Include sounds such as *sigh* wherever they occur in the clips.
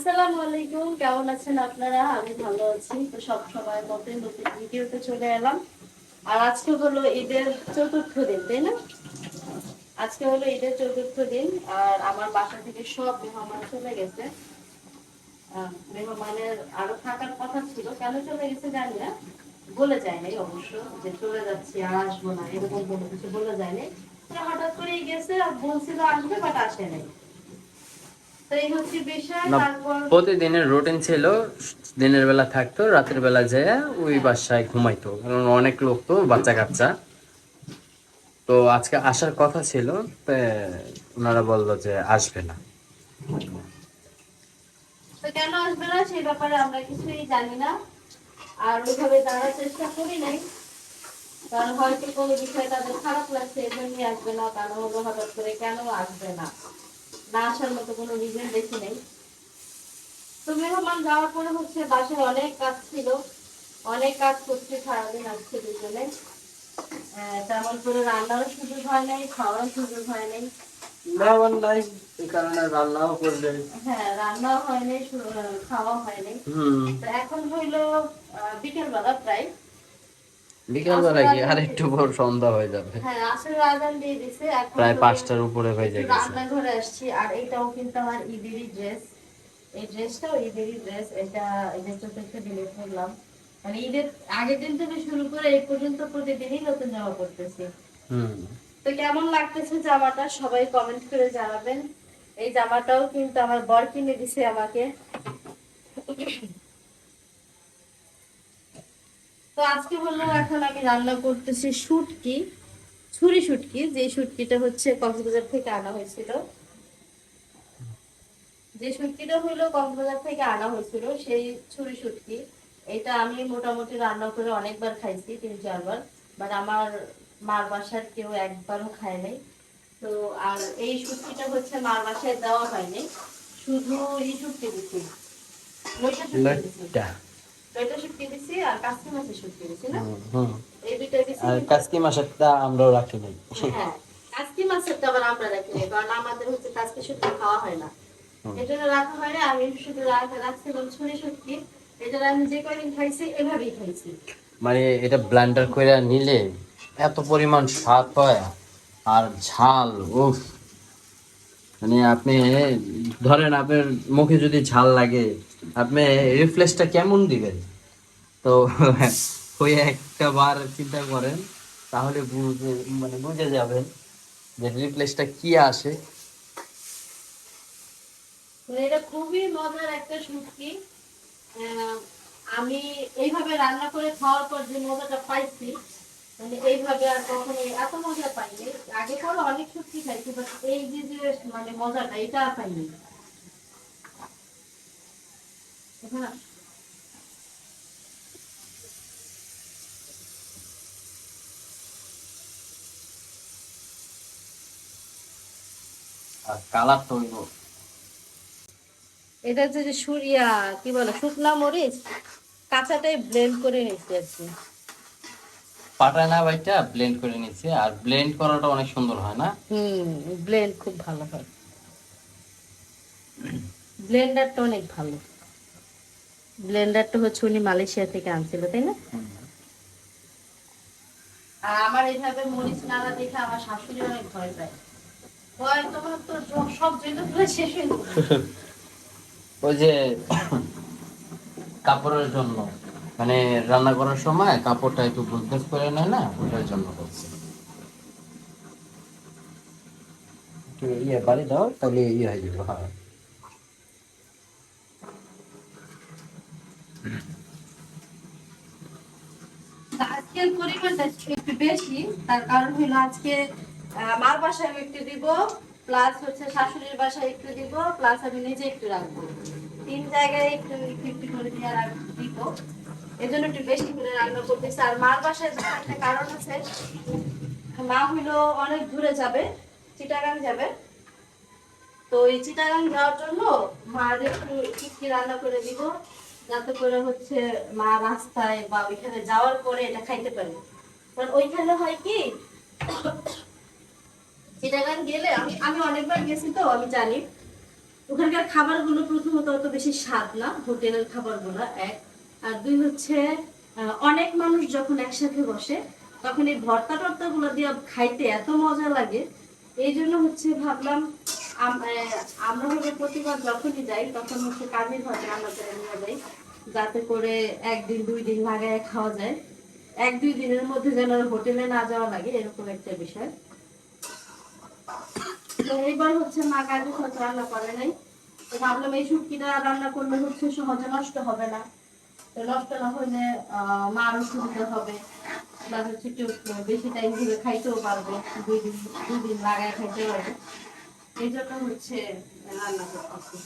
আসসালামু আলাইকুম, কেমন আছেন আপনারা? আমি ভালো আছি। তো সব সময় মতোই নতুন ভিডিওতে চলে এলাম। আর আজকে হলো ঈদের চতুর্থ দিন, তাই না? আজকে হলো ঈদের চতুর্থ দিন, আর আমার বাসা থেকে সব মেহমান চলে গেছে। মেহমানের আরও থাকার কথা ছিল। কেন চলে গেছে জানি না। বলে যায় নাই অবশ্য যে চলে যাচ্ছি, আর আসব না, এরকম কোনো কিছু বলে যায় নাই হঠাৎ করেই গেছে বলছিল আসবে বাট আসে নাই তো এই হচ্ছে বিষয় না তারপর প্রতিদিনের রুটিন ছিল দিনের বেলা থাকতো রাতের বেলা যেয়ে ওই বাসায় ঘুমাইতো কারণ অনেক লোক তো বাচ্চা কাচ্চা তো আজকে আসার কথা ছিল ওনারা বলল যে আসবে না। কেন আসবে না সেই ব্যাপারে আমরা কিছুই জানি না। আর ওইভাবে জানার চেষ্টা করি নাই। কারণ হয়তো কোনো বিষয়ে তাদের খারাপ লাগছে এই জন্যই আসবে না কারণ হলো হঠাৎ করে কেন আসবে না। না আসার মতো কোনো রিজন দেখি নেই। তো মেহমান যাওয়ার পরে হচ্ছে বাসায় অনেক কাজ ছিল। অনেক কাজ করতে সারাদিন আসছে দুজনে। তেমন করে রান্নারও সুযোগ হয় নাই খাওয়ার সুযোগ হয় নাই। মেহমান নাই এই কারণে রান্নাও করলে হ্যাঁ রান্নাও হয়নি সু- খাওয়া হয়নি হুম। তো এখন হইল বিকেল বেলা প্রায়। কি আর একটু পর সন্ধ্যা হয়ে যাবে। হ্যাঁ আসলে আজান দিয়ে দিছে। এখন প্রায় উপরে হয়ে যায় রান্নাঘরে আসছি আর এটাও কিন্তু আমার ঈদেরই ড্রেস এই ড্রেসটাও ঈদেরই ড্রেস এটা চতুর্থ দিনে পরলাম মানে ঈদের আগের দিন থেকে শুরু করে এই পর্যন্ত প্রতিদিনই নতুন জামা পরতেছি। হুম। তো কেমন লাগতেছে জামাটা? সবাই কমেন্ট করে জানাবেন। এই জামাটাও কিন্তু আমার বর কিনে দিছে আমাকে। তো আজকে হলো এখন আমি রান্না করতেছি শুটকি ছুরি শুটকি যে শুটকিটা হচ্ছে কক্সবাজার থেকে আনা হয়েছিল। যে শুটকিটা হলো কক্সবাজার থেকে আনা হয়েছিল সেই ছুরি শুটকি এটা আমি মোটামুটি রান্না করে অনেকবার খাইছি তিন চারবার বাট আমার মার বাসার কেউ একবারও খায় নাই। তো আর এই শুটকিটা হচ্ছে মার বাসায় দেওয়া হয়নি শুধু এই শুটকি দিচ্ছি আর কাসকি মাসেরটা আমরাও রাখি নাই। হ্যাঁ মাছেরটা আবার আমরা রাখি না কারণ আমাদের হচ্ছে কাস্তি শুটকি খাওয়া হয় না। রাখা হয় না আমি শুধু রাখছিলাম ছুরি শুটকি এটা আমি যে কয়দিন খাইছি এভাবেই খাইছি। মানে এটা ব্লেন্ডার করে নিলে এত পরিমাণ স্বাদ হয় আর ঝাল উফ। মানে আপনি ধরেন আপনার মুখে যদি ঝাল লাগে আপনি রিফ্লেশটা কেমন দিবেন? তো ওই একটা বার চিন্তা করেন, তাহলে বুঝে মানে বুঝে যাবেন যে রিপ্লেসটা কি আসে। এটা খুবই মজার একটা আমি এইভাবে রান্না করে খাওয়ার পর যে মজাটা পাইছি মানে এইভাবে আর কখনো এত মজা পাইনি। আগে পরে অনেক শুটকি খাইছি বাট এই যে মানে মজাটা, এটা পাইনি। আর কালার তো হইব এটা হচ্ছে যে সুরিয়া কি বলে শুকনা মরিচ কাঁচাটাই ব্লেন্ড করে নিচ্ছি আর কি পাটা না ভাইটা ব্লেন্ড করে নিচ্ছে আর ব্লেন্ড করাটা অনেক সুন্দর হয় না? হুম ব্লেন্ড খুব ভালো হয়। ব্লেন্ডারটা অনেক ভালো। ব্লেন্ডারটা হচ্ছে উনি মালয়েশিয়া থেকে আনছিল তাই না? আর আমার এইভাবে মরিচ নাড়া দেখে আমার শাশুড়ি অনেক ভয় পায়। ভয় তোমার তো সব শেষ হয়ে। *laughs* ওই যে কাপড়ের জন্য মানে রান্না করার সময় কাপড়টা একটু গুজগাজ করে নেয় না ওটার জন্য করছে। একটু ইয়ে বাড়ি দাও তাহলে ইয়ে হয়ে যাবে হ্যাঁ। আজকের পরিমাণটা একটু বেশি, তার কারণ হলো আজকে মার বাসায় একটু দিব প্লাস হচ্ছে শাশুড়ির বাসায় একটু দিব প্লাস আমি নিজে একটু রাখব। তিন জায়গায় একটু একটু করে দিয়ে দিব। এজন্য একটু বেশি করে রান্না করতেছি। আর মার বাসায় একটা কারণ আছে, মা হইল অনেক দূরে যাবে, চিটাগাং যাবে। তো এই চিটাগাং যাওয়ার জন্য মার একটু রান্না করে দিব যাতে করে হচ্ছে মা রাস্তায় বা ওইখানে যাওয়ার পরে এটা খাইতে পারে। কারণ ওইখানে হয় কি গেলে আমি আমি অনেকবার গেছি তো, আমি জানি। ওখানকার খাবারগুলো প্রথমত অত বেশি স্বাদ না, হোটেলের খাবারগুলো এক। আর দুই হচ্ছে অনেক মানুষ যখন একসাথে বসে, তখন এই ভর্তা টর্তা গুলো দিয়ে খাইতে এত মজা লাগে এই জন্য হচ্ছে ভাবলাম আমরা হলো প্রতিবার যখনই যাই, তখন হচ্ছে কাজের ঘর রান্না করে নিয়ে যাই, যাতে করে একদিন, দুই দিন লাগায় খাওয়া যায়। এক, দুই দিনের মধ্যে যেন হোটেলে না যাওয়া লাগে, এরকম একটা বিষয়। তো এইবার হচ্ছে মা কাজে হয়তো রান্না করে নাই। তো ভাবলাম এই শুটকিটা রান্না করলে হচ্ছে সহজে নষ্ট হবে না। নষ্ট না হলে মারও সুবিধা হবে। প্লাস হচ্ছে একটু বেশি টাইম ধরে খাইতেও পারবে দুই দিন দুই দিন লাগায় খাইতে পারবে। এই জন্য হচ্ছে রান্না করতেছি।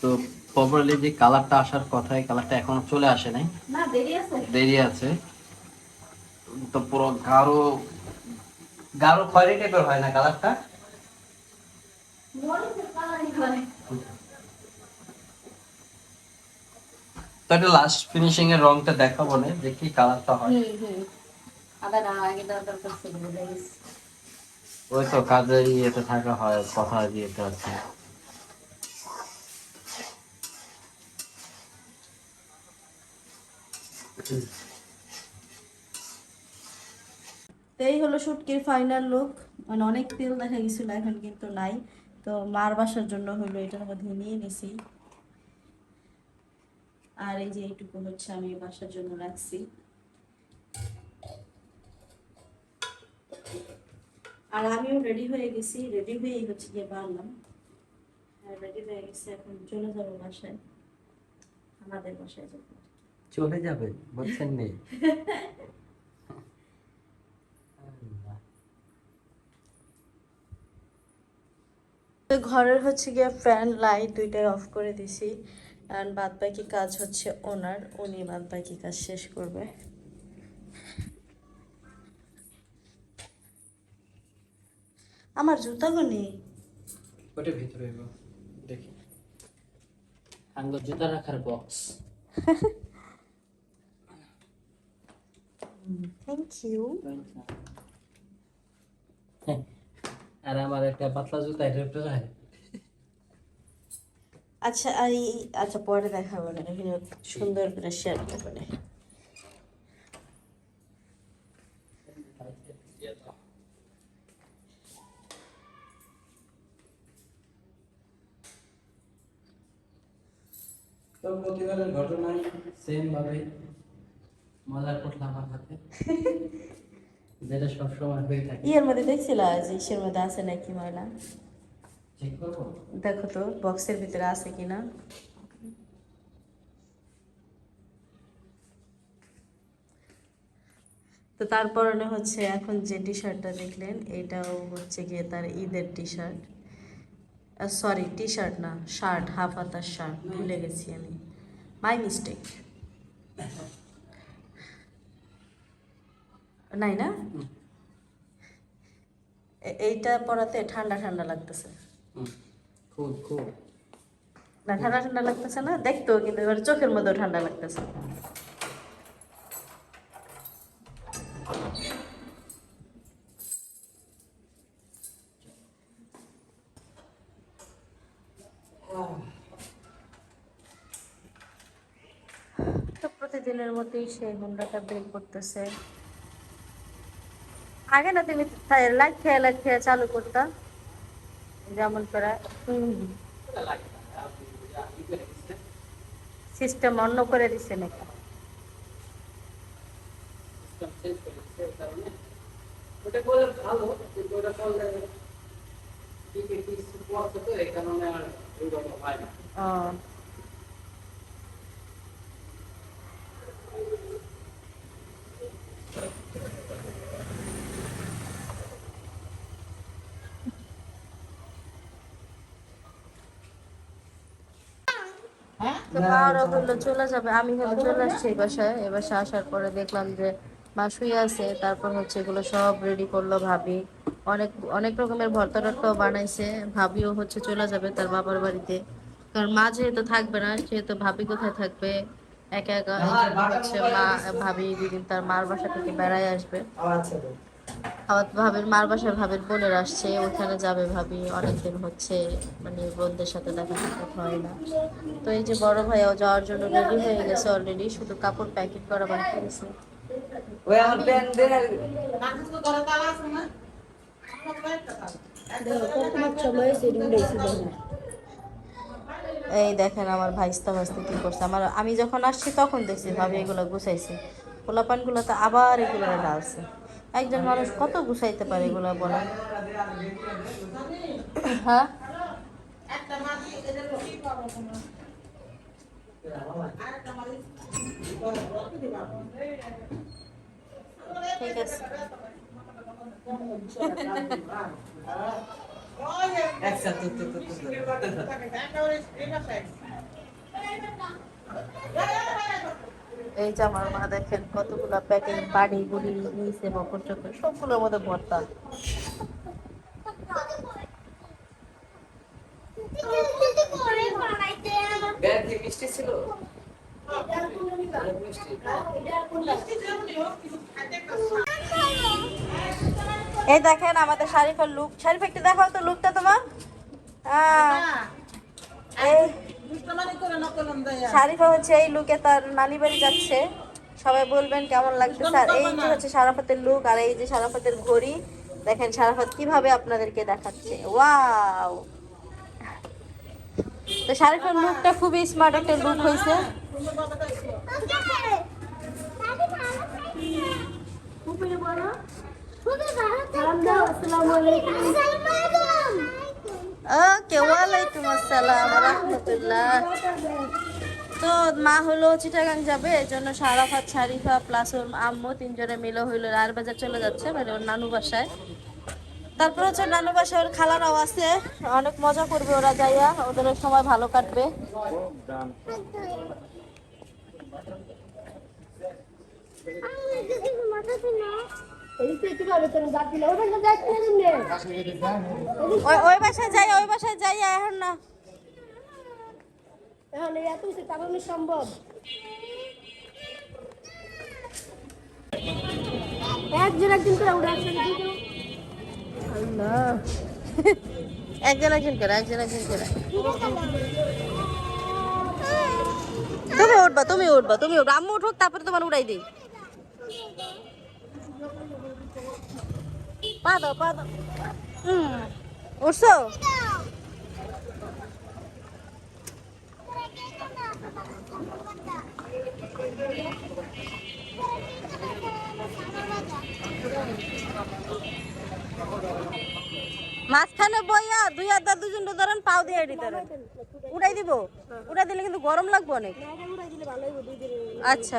তো প্রপারলি যে কালারটা আসার কথা এই কালারটা এখনও চলে আসে নাই? না দেরি আছে। দেরি আছে। তো পুরো গাঢ় গাঢ় খয়েরি টাইপের হয় না কালারটা তো এটা লাস্ট ফিনিশিং এর রংটা দেখাবো না কি কালারটা হয়। ওই তো কাজে ইয়েতে থাকা হয় কথা দিয়েতে আছে এই হলো শুটকির ফাইনাল লুক মানে অনেক তেল দেখা গেছিল এখন কিন্তু নাই। তো মার বাসার জন্য হলো এটার মধ্যে নিয়ে নিছি। আর এই যে এইটুকু হচ্ছে আমি বাসার জন্য রাখছি। আর আমিও রেডি হয়ে গেছি রেডি হয়েই হচ্ছে গিয়ে বাড়লাম রেডি হয়ে গেছে এখন চলে যাব বাসায় আমাদের বাসায় যাব চলে যাবে বলছেন নি। তো ঘরের হচ্ছে গিয়ে ফ্যান লাইট দুইটাই অফ করে দিছি। আর বাদ বাকি কাজ হচ্ছে ওনার উনি বাদ বাকি কাজ শেষ করবে। আমার জুতাগো নেই। ওটা ভিতরে দেখি। আঙ্গ জুতা রাখার বক্স থ্যাংক ইউ আর আমার একটা পাতলা জুতা এটা। আচ্ছা আর এই আচ্ছা পরে দেখাবো না। এখানে সুন্দর করে শেয়ার না। তো প্রতিবারের ঘটনায় সেম ভাবে মজা করলাম আমার হাতে। যেটা সবসময় হয়ে থাকে। ইয়ের মধ্যে দেখছিল যে ইসের মধ্যে আছে নাকি ময়লা? দেখো তো বক্সের ভিতরে আছে কিনা? তো তারপরে হচ্ছে এখন যে টি শার্টটা দেখলেন এটাও হচ্ছে গিয়ে তার ঈদের T shirt sorry T shirt না শার্ট হাফ হাতার শার্ট ভুলে গেছি আমি। মাই মিস্টেক নাই না? এইটা পরাতে ঠান্ডা ঠান্ডা লাগতেছে। খুব খুব না, ঠান্ডা ঠান্ডা লাগতেছে না? দেখতো কিন্তু এবার চোখের মধ্যেও ঠান্ডা লাগতেছে। প্রতিদিনের মতোই সেই হুন্ডাটা বের করতেছে। আগে না তুমি লাইট খেয়ে লাইট খেয়ে চালু করতা? যেমন করে সিস্টেম অন্য করে দিছে নাকি? ওটা করলে ভালো কিন্তু ওটা করলে ঠিক একটু স্পট তো এই কারণে আর ওইরকম হয় না ও তো মাওরা বলল চলে যাবে। আমি হলো চলে আসছি এই বাসায়। এ বাসায় আসার পরে দেখলাম যে মা শুয়ে আছে। তারপর হচ্ছে এগুলো সব রেডি করল ভাবি। অনেক অনেক রকমের ভর্তা টর্তাও বানাইছে। ভাবিও হচ্ছে চলে যাবে তার বাবার বাড়িতে। কারণ মা যেহেতু থাকবে না সেহেতু ভাবি কোথায় থাকবে? একা একা হচ্ছে মা ভাবি দিদিন তার মার বাসা থেকে বেড়ায় আসবে। আবার ভাবির মার বাসায় ভাবির বোনের আসছে ওখানে যাবে ভাবি অনেকদিন হচ্ছে মানে বোনদের সাথে দেখা সাক্ষাৎ হয় না। তো এই যে বড় ভাইও যাওয়ার জন্য রেডি হয়ে গেছে অলরেডি শুধু কাপড় প্যাকেট করা বাকি আছে। এই দেখেন আমার ভাইস্তা ভাস্তি কি করছে। আমার আমি যখন আসছি তখন দেখছি ভাবি এগুলো গুছাইছে। পোলাপানগুলো তো আবার এগুলো ঢালছে একজন মানুষ কত গুছাইতে পারে এগুলো বলেন হ্যাঁ? ঠিক আছে। এই যে আমার মা দেখেন কতগুলো প্যাকেট বাড়ি গুড়ি নিয়েছে বকর চকর সবগুলোর মধ্যে ভর্তা। মিষ্টি ছিল? এই দেখেন আমাদের শারিফের লুক শারিফ একটু দেখাও তো লুকটা তোমার। আহ, এই শারিফা হচ্ছে এই লুকে তার নানি বাড়ি যাচ্ছে। সবাই বলবেন কেমন লাগছে? স্যার এই যে হচ্ছে সারাফাতের লুক আর এই যে সারাফাতের ঘড়ি দেখেন সারাফাত কীভাবে আপনাদেরকে দেখাচ্ছে। ওয়াও! তো শারিফের লুকটা খুবই স্মার্ট একটা লুক হয়েছে। ওকে ওয়ালাইকুম আসসালাম, রহমতুল্লাহ। তো মা হলো চিটাগাং যাবে এর জন্য সারাফাত শারিফা প্লাস ওর আম্মু তিনজনে মিলে হইল রায়ের বাজার চলে যাচ্ছে মানে ওর নানু বাসায়। তারপর হচ্ছে নানু বাসায় ওর খালারাও আছে, অনেক মজা করবে ওরা যাইয়া, ওদের সময় ভালো কাটবে। ওই ওই বাসায় যাই ওই বাসায় যাই এখন না। সম্ভব। একজন একজন করে উড়ে আসছে আল্লাহ। একজন একজন করে একজন একজন করে। তুমি উঠবা তুমি উঠবা তুমি উঠবা। আম্মু উঠুক তারপরে তোমার উড়াই দিই। পা দাও পা দাও মাঝখানে বইয়া দুই আদা দুজন ধরেন, পাও দিয়ে এটি ধরেন। উড়াই দিব? উড়াই দিলে কিন্তু গরম লাগবে অনেক। আচ্ছা।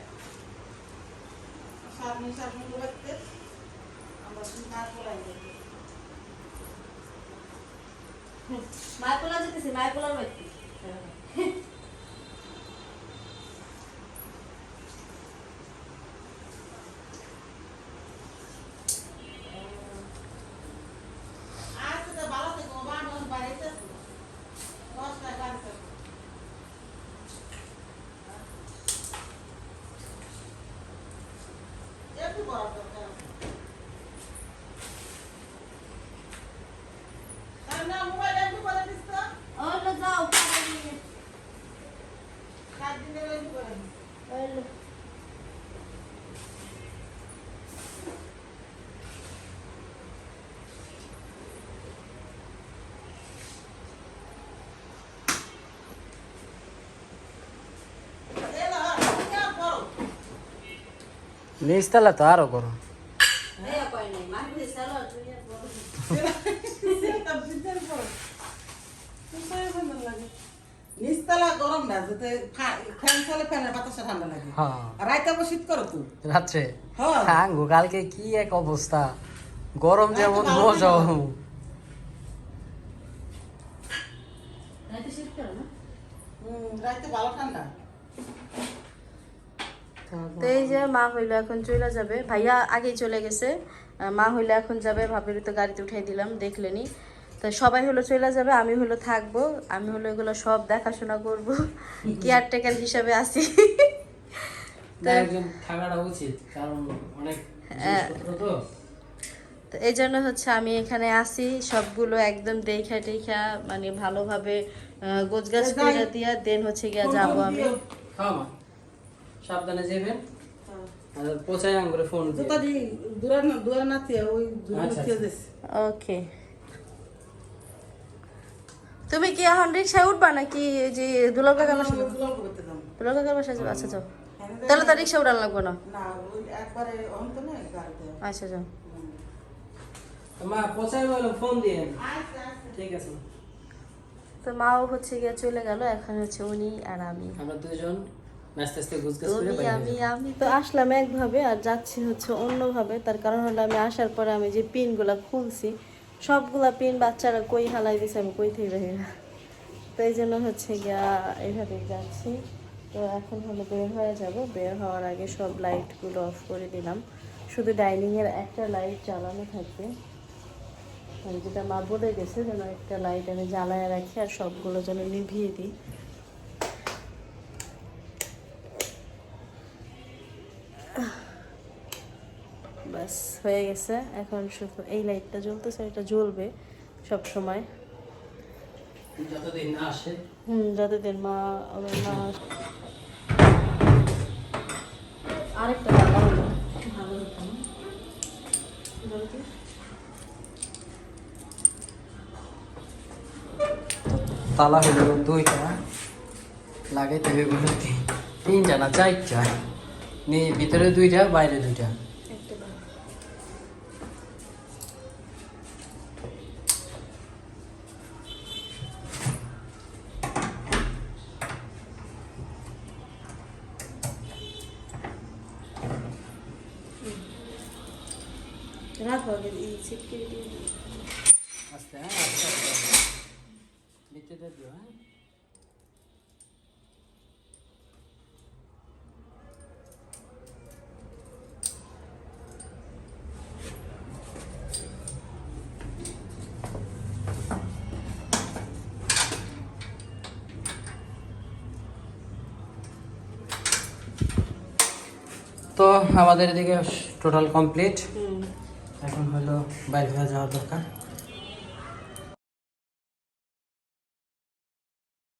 সামনে সামনে বাড়িতে আমরা করাই মাইকোলা যেতেছি মাইকোলার বাড়ি আজকে তো ভালো থেকে বাবা বাড়িতে দশটায় বাড়িতে একটু করার দরকার তার না মোবাইল একটু করে দিস তো ওলো যাও সাত দিনের একটু করে দিস ওলো এলো কেউ করো নিচতলা তো আরও নিচতলা গরম না যাতে ফ্যান চলে ফ্যানের বাতাসে ঠান্ডা লাগে হ্যাঁ। রাইতে আবার শীত করো তো রাত্রে? হ্যাঁ। আঙ্গু কালকে কি এক অবস্থা? গরম যেমন মজা। রাইতে ভালো ঠান্ডা। তো এই যে মা হইল এখন চলে যাবে। ভাইয়া আগেই চলে গেছে। মা হইল এখন যাবে ভাবির তো গাড়িতে উঠাই দিলাম দেখলেনি। তো সবাই হলো চলে যাবে আমি হলো থাকব। আমি হলো এগুলো সব দেখাশোনা করব *laughs* কেয়ারটেকার হিসাবে আসি একজন থাকাটা উচিত কারণ অনেক তো। তো এই জন্য হচ্ছে আমি এখানে আসি সবগুলো একদম দেখা টেখা মানে ভালোভাবে গোছ গাছ করে দিয়া দেন হচ্ছে গিয়া যাব আমি। সাবধানে যাবেন। আর পচাই আঙ্গুরে ফোন তো দিয়ে তাদি দূরে না দূরে না থিয়ে ওই দূরে আচ্ছা, আচ্ছা। দিস ওকে তুমি কি এখন রিক্সায় উঠবা নাকি যে দুলাল কাকার বাসা দুলাল কাকার বাসা যাব। আচ্ছা যাও। তাহলে তো রিক্সা উঠান লাগবো না। আচ্ছা যাও। মা পচাই ফোন দিয়ে। ঠিক আছে। তো মাও হচ্ছে গিয়ে চলে গেল এখন হচ্ছে উনি আর আমি। আমরা দুজন আমি আমি তো আসলাম একভাবে আর যাচ্ছি হচ্ছে অন্যভাবে। তার কারণ হলো আমি আসার পরে আমি যে পিনগুলা খুলছি সবগুলা পিন বাচ্চারা কই হালাই দিছে আমি কই থেকে বের না তো এই জন্য হচ্ছে গিয়া এইভাবে যাচ্ছি। তো এখন হলো বের হয়ে যাব। বের হওয়ার আগে সব লাইটগুলো অফ করে দিলাম। শুধু ডাইনিংয়ের একটা লাইট জ্বালানো থাকবে। যেটা মা বলে গেছে যেন একটা লাইট আমি জ্বালায় রাখি আর সবগুলো যেন নিভিয়ে দিই। বাস হয়ে গেছে। এখন শুধু এই লাইটটা জ্বলতেছে এটা জ্বলবে সব সময় যতদিন না আসে? হুম যতদিন মা আমার মা আরেকটা টাকা হলো ভালো হতো তালা দুইটা। লাগাইতে হবে তিনটা না চারটা? ভিতরে দুইটা বাইরে দুইটা একটা দাও। রাখো আগে এই ছিটকে দিয়ে দিই। তো আমাদের এদিকে টোটাল কমপ্লিট বাইরে হয়ে যাওয়ার দরকার